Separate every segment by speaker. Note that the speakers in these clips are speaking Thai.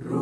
Speaker 1: ร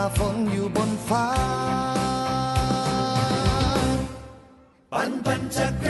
Speaker 2: ฝ่าฝนอยู่บนฟ้า
Speaker 3: ปั่นปั่นจักร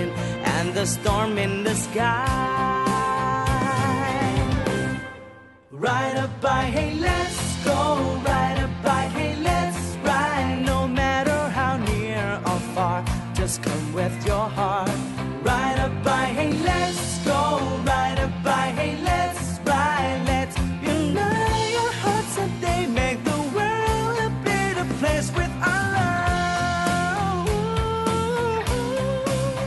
Speaker 4: and the storm in the sky. Ride a bike, hey, let's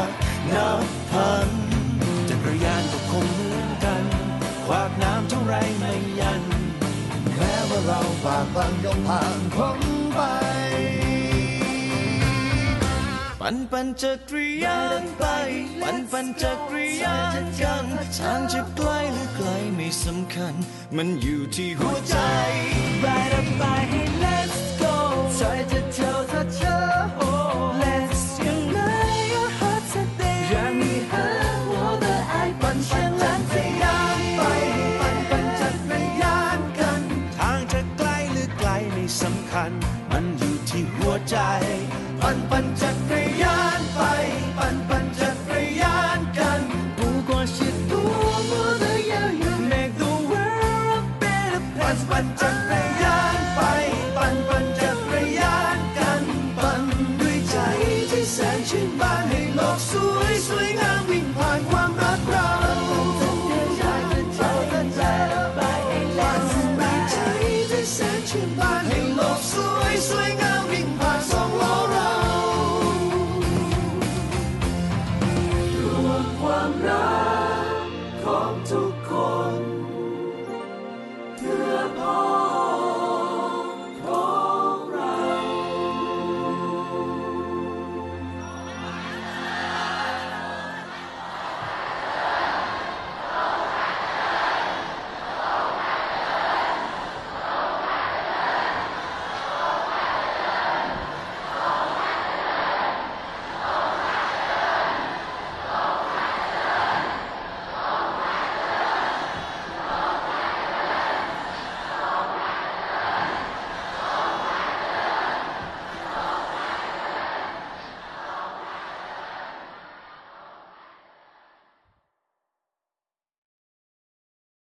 Speaker 4: ั
Speaker 3: กนับพันจักรยานก็คงเหมือนกันควากน้ำเท่าไรไม่ยัน
Speaker 2: แม้ว่าเราฝากบังก็ผ่านพ้นไป
Speaker 3: ปันปันจะกรยานไป ปันปันจะกรยานกันทางจะไกลหรือไกลไม่สำคัญ มันอยู่ที่หัวใจ
Speaker 4: Ride up by hey let's go
Speaker 3: ใจจะเท่าถ้าเธอ มันอยู่ที่หัวใจ ปั่นปั่นจักรยานไป ปั่นปั่นจักรยานกัน
Speaker 4: 不管是多么的遥远，Make the world a better
Speaker 3: ปั่น
Speaker 4: place。
Speaker 3: ปั่นจัก